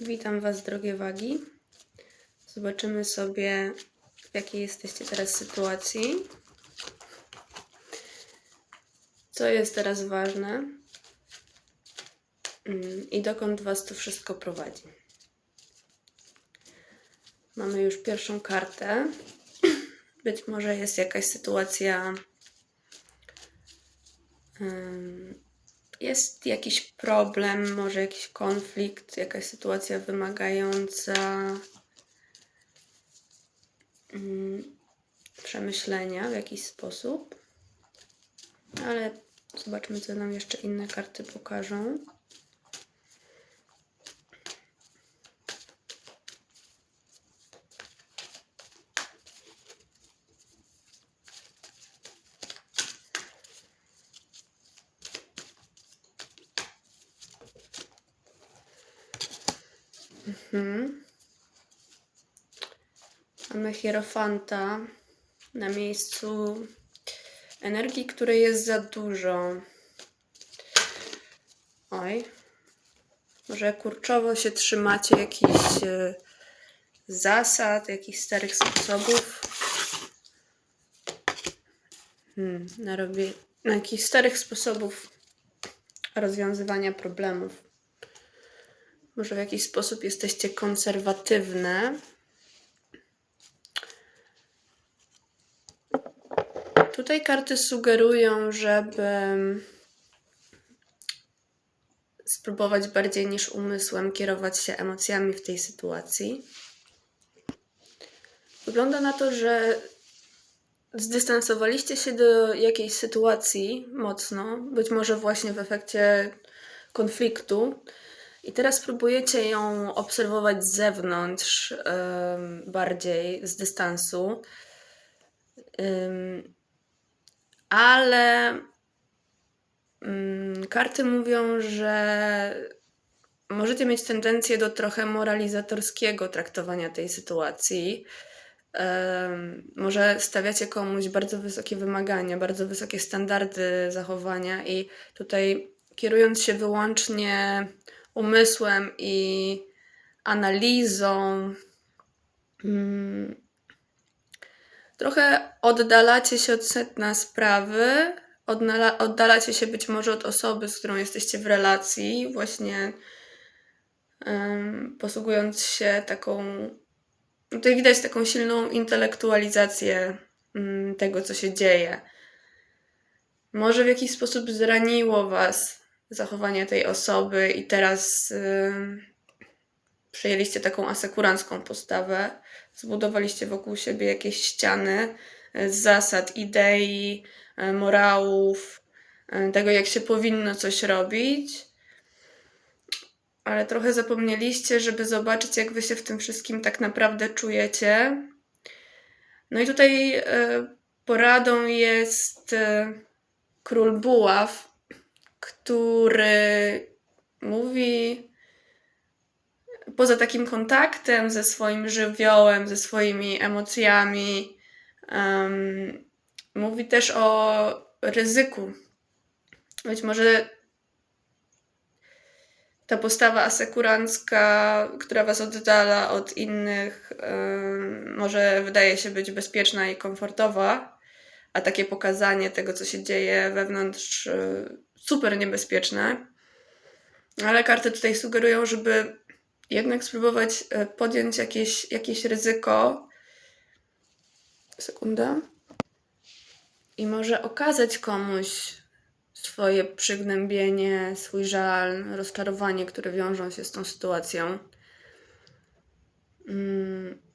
Witam Was, drogie wagi. Zobaczymy sobie, w jakiej jesteście teraz sytuacji. Co jest teraz ważne mm, i dokąd Was to wszystko prowadzi. Mamy już pierwszą kartę. Być może jest jakaś sytuacja. Jest jakiś problem, może jakiś konflikt, jakaś sytuacja wymagająca mm, przemyślenia w jakiś sposób. Ale zobaczmy, co nam jeszcze inne karty pokażą. Mhm. Mamy hierofanta na miejscu energii, której jest za dużo. Oj. Może kurczowo się trzymacie jakichś e, zasad, jakichś starych sposobów. Hmm, na, robię, na jakichś starych sposobów rozwiązywania problemów. Może w jakiś sposób jesteście konserwatywne. Tutaj karty sugerują, żeby spróbować bardziej niż umysłem kierować się emocjami w tej sytuacji. Wygląda na to, że zdystansowaliście się do jakiejś sytuacji mocno, być może właśnie w efekcie konfliktu. I teraz próbujecie ją obserwować z zewnątrz, bardziej z dystansu. Ale mm, karty mówią, że możecie mieć tendencję do trochę moralizatorskiego traktowania tej sytuacji. Może stawiacie komuś bardzo wysokie wymagania, bardzo wysokie standardy zachowania, i tutaj kierując się wyłącznie umysłem i analizą, mm, trochę oddalacie się od sedna sprawy, oddala, oddalacie się być może od osoby, z którą jesteście w relacji, właśnie em, posługując się taką. Tutaj widać taką silną intelektualizację mm, tego, co się dzieje. Może w jakiś sposób zraniło Was zachowanie tej osoby, i teraz przyjęliście taką asekurancką postawę. Zbudowaliście wokół siebie jakieś ściany z zasad, idei, e, morałów, e, tego, jak się powinno coś robić. Ale trochę zapomnieliście, żeby zobaczyć, jak wy się w tym wszystkim tak naprawdę czujecie. No i tutaj poradą jest król buław, który mówi poza takim kontaktem ze swoim żywiołem, ze swoimi emocjami, em, mówi też o ryzyku. Być może ta postawa asekurancka, która was oddala od innych, może wydaje się być bezpieczna i komfortowa, a takie pokazanie tego, co się dzieje wewnątrz, super niebezpieczne. Ale karty tutaj sugerują, żeby jednak spróbować e, podjąć jakieś, jakieś ryzyko. Sekunda. I może okazać komuś swoje przygnębienie, swój żal, rozczarowanie, które wiążą się z tą sytuacją. Mm.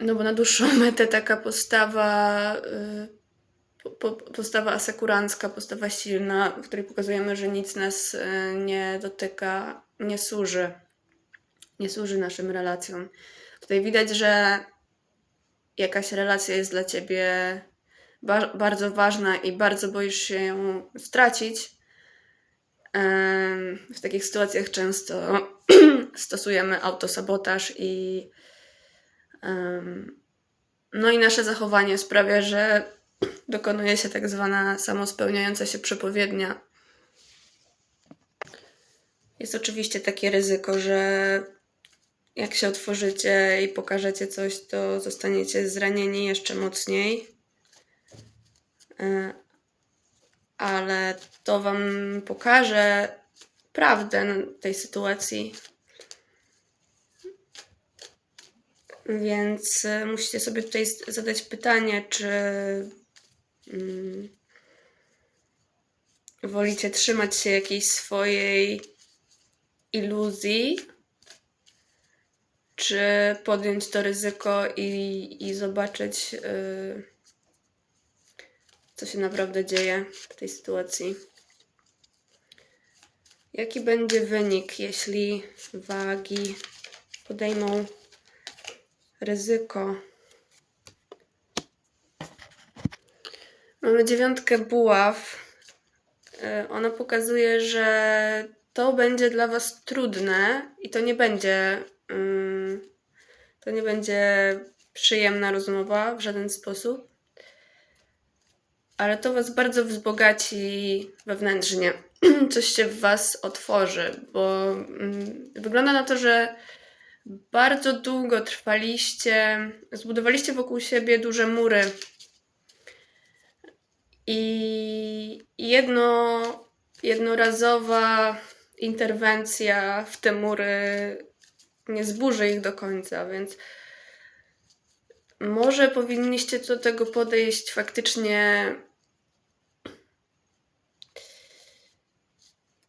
No bo na dłuższą metę taka postawa, y, po, po, postawa asekurancka, postawa silna, w której pokazujemy, że nic nas y, nie dotyka, nie służy. Nie służy naszym relacjom. Tutaj widać, że jakaś relacja jest dla ciebie ba- bardzo ważna i bardzo boisz się ją stracić. W takich sytuacjach często stosujemy autosabotaż i no i nasze zachowanie sprawia, że dokonuje się tak zwana samospełniająca się przepowiednia. Jest oczywiście takie ryzyko, że jak się otworzycie i pokażecie coś, to zostaniecie zranieni jeszcze mocniej. Ale to Wam pokaże prawdę tej sytuacji. Więc e, musicie sobie tutaj zadać pytanie, czy mm, wolicie trzymać się jakiejś swojej iluzji, czy podjąć to ryzyko i, i zobaczyć, yy, co się naprawdę dzieje w tej sytuacji. Jaki będzie wynik, jeśli wagi podejmą ryzyko? Mamy dziewiątkę buław. Y, Ona pokazuje, że to będzie dla Was trudne i to nie będzie. ym, To nie będzie przyjemna rozmowa w żaden sposób, ale to Was bardzo wzbogaci wewnętrznie. Coś się w Was otworzy, bo ym, wygląda na to, że bardzo długo trwaliście, zbudowaliście wokół siebie duże mury. I jedno, jednorazowa interwencja w te mury nie zburzy ich do końca, więc może powinniście do tego podejść faktycznie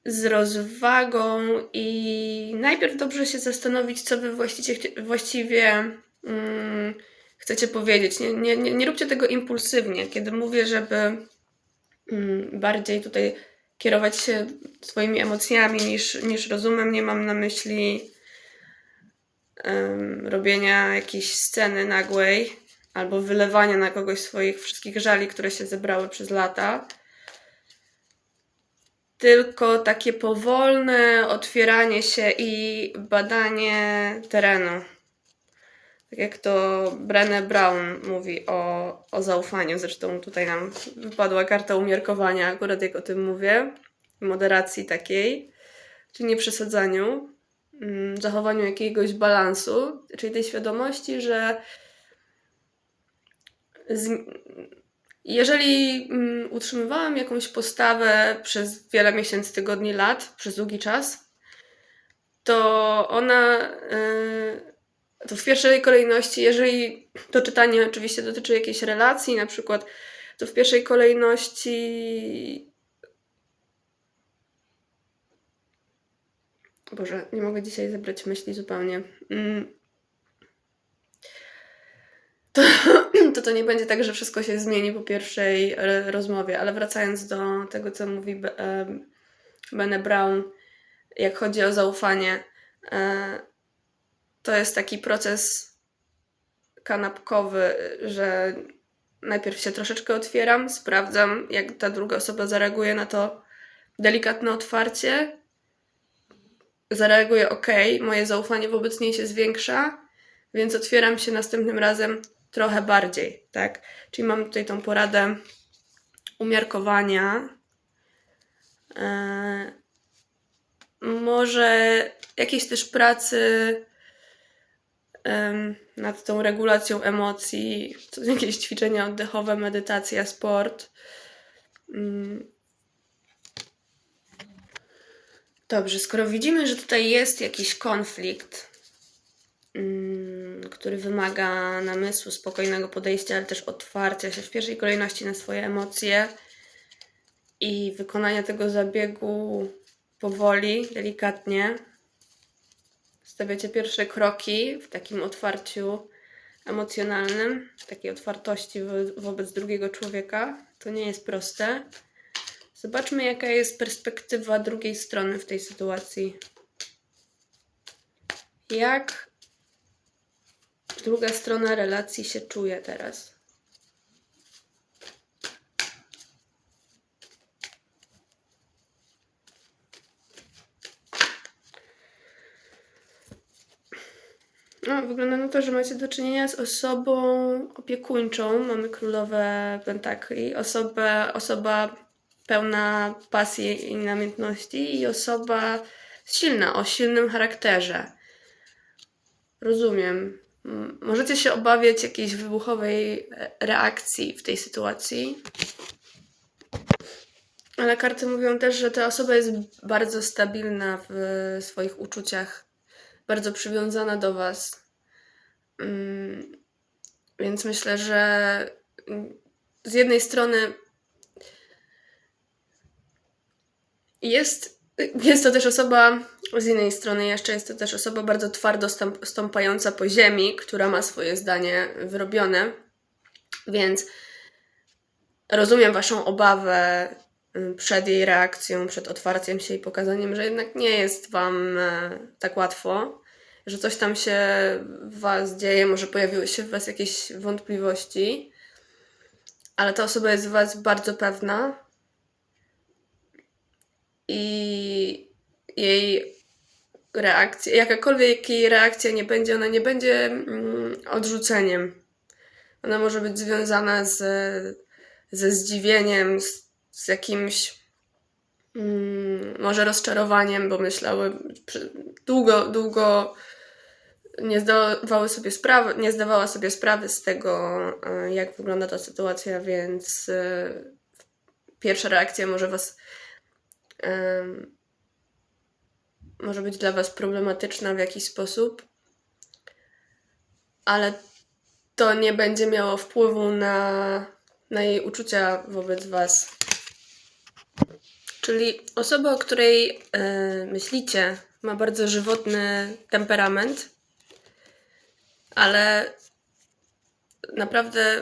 z rozwagą i najpierw dobrze się zastanowić, co wy właściwie, właściwie mm, chcecie powiedzieć. Nie, nie, nie, nie róbcie tego impulsywnie. Kiedy mówię, żeby mm, bardziej tutaj kierować się swoimi emocjami niż, niż rozumem, nie mam na myśli em, robienia jakiejś sceny nagłej albo wylewania na kogoś swoich wszystkich żali, które się zebrały przez lata. Tylko takie powolne otwieranie się i badanie terenu. Tak jak to Brené Brown mówi o, o zaufaniu. Zresztą tutaj nam wypadła karta umiarkowania, akurat jak o tym mówię. Moderacji takiej, czyli nieprzesadzaniu, mm, zachowaniu jakiegoś balansu, czyli tej świadomości, że jeżeli mm, utrzymywałam jakąś postawę przez wiele miesięcy, tygodni, lat, przez długi czas, to ona, y, to w pierwszej kolejności, jeżeli to czytanie oczywiście dotyczy jakiejś relacji, na przykład, to w pierwszej kolejności. Boże, nie mogę dzisiaj zebrać myśli zupełnie. Mm. To, to to nie będzie tak, że wszystko się zmieni po pierwszej e, rozmowie, ale wracając do tego, co mówi em, Bene Brown, jak chodzi o zaufanie, e, to jest taki proces kanapkowy, że najpierw się troszeczkę otwieram, sprawdzam, jak ta druga osoba zareaguje na to delikatne otwarcie. Zareaguje ok, moje zaufanie wobec niej się zwiększa, więc otwieram się następnym razem trochę bardziej, tak? Czyli mam tutaj tą poradę umiarkowania. E, może jakiejś też pracy nad tą regulacją emocji, jakieś ćwiczenia oddechowe, medytacja, sport. Mm. Dobrze, skoro widzimy, że tutaj jest jakiś konflikt, który wymaga namysłu, spokojnego podejścia, ale też otwarcia się w pierwszej kolejności na swoje emocje i wykonania tego zabiegu powoli, delikatnie, stawiacie pierwsze kroki w takim otwarciu emocjonalnym, takiej otwartości wo- wobec drugiego człowieka. To nie jest proste. Zobaczmy, jaka jest perspektywa drugiej strony w tej sytuacji. Jak druga strona relacji się czuje teraz? No, wygląda na to, że macie do czynienia z osobą opiekuńczą. Mamy królowe pentakli. Osobę, osoba pełna pasji i namiętności i osoba silna, o silnym charakterze. Rozumiem. Możecie się obawiać jakiejś wybuchowej e, reakcji w tej sytuacji. Ale karty mówią też, że ta osoba jest bardzo stabilna w swoich uczuciach, bardzo przywiązana do Was. Mm, Więc myślę, że mm, z jednej strony jest, jest to też osoba, z innej strony jeszcze jest to też osoba bardzo twardo stąp, stąpająca po ziemi, która ma swoje zdanie wyrobione. Więc rozumiem Waszą obawę y, przed jej reakcją, przed otwarciem się i pokazaniem, że jednak nie jest Wam e, tak łatwo, że coś tam się w Was dzieje, może pojawiły się w Was jakieś wątpliwości, ale ta osoba jest w Was bardzo pewna i jej reakcja, jakakolwiek jej reakcja nie będzie, ona nie będzie mm, odrzuceniem. Ona może być związana z, ze zdziwieniem, z, z jakimś mm, może rozczarowaniem, bo myślały długo, długo nie zdawały sobie sprawy, nie zdawała sobie sprawy z tego, e, jak wygląda ta sytuacja, więc e, pierwsza reakcja może was może być dla was problematyczna w jakiś sposób, ale to nie będzie miało wpływu na, na jej uczucia wobec was. Czyli osoba, o której e, myślicie, ma bardzo żywotny temperament, ale naprawdę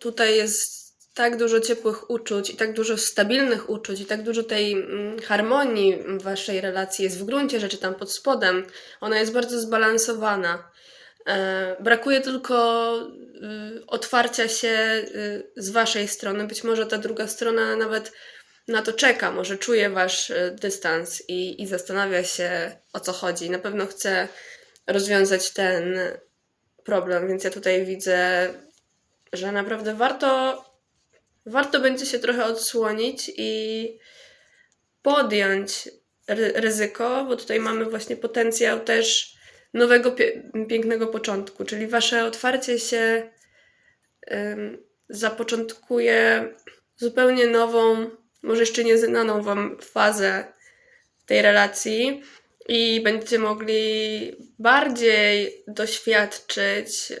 tutaj jest tak dużo ciepłych uczuć i tak dużo stabilnych uczuć i tak dużo tej mm, harmonii w waszej relacji jest w gruncie rzeczy tam pod spodem. Ona jest bardzo zbalansowana. E, brakuje tylko y, otwarcia się y, z waszej strony. Być może ta druga strona nawet na to czeka, może czuje wasz y, dystans i, i zastanawia się o co chodzi. Na pewno chce rozwiązać ten problem, więc ja tutaj widzę, że naprawdę warto, warto będzie się trochę odsłonić i podjąć ry- ryzyko, bo tutaj mamy właśnie potencjał też nowego, pięknego początku, czyli wasze otwarcie się ym, zapoczątkuje zupełnie nową, może jeszcze nieznaną wam fazę tej relacji i będziecie mogli bardziej doświadczyć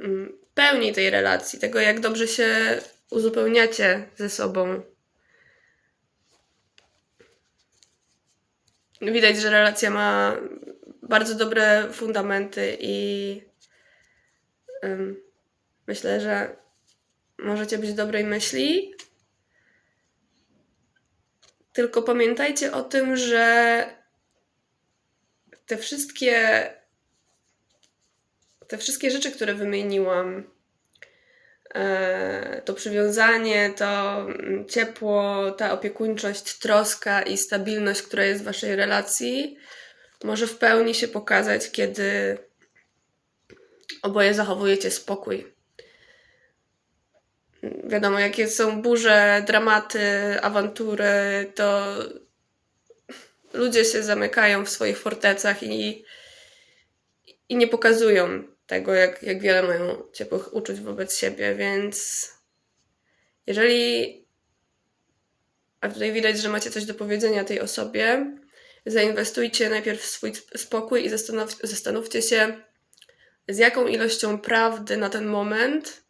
mm, pełni tej relacji, tego jak dobrze się uzupełniacie ze sobą. Widać, że relacja ma bardzo dobre fundamenty i ym, myślę, że możecie być dobrej myśli. Tylko pamiętajcie o tym, że te wszystkie te wszystkie rzeczy, które wymieniłam, e, to przywiązanie, to mm, ciepło, ta opiekuńczość, troska i stabilność, która jest w waszej relacji, może w pełni się pokazać, kiedy oboje zachowujecie spokój. Wiadomo, jakie są burze, dramaty, awantury, to ludzie się zamykają w swoich fortecach i, i nie pokazują tego, jak, jak wiele mają ciepłych uczuć wobec siebie, więc jeżeli. A tutaj widać, że macie coś do powiedzenia tej osobie, zainwestujcie najpierw w swój spokój i zastanow, zastanówcie się, z jaką ilością prawdy na ten moment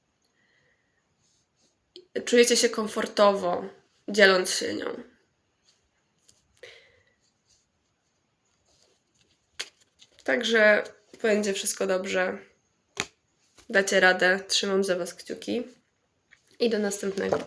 czujecie się komfortowo, dzieląc się nią. Także będzie wszystko dobrze. Dacie radę. Trzymam za Was kciuki. I do następnego.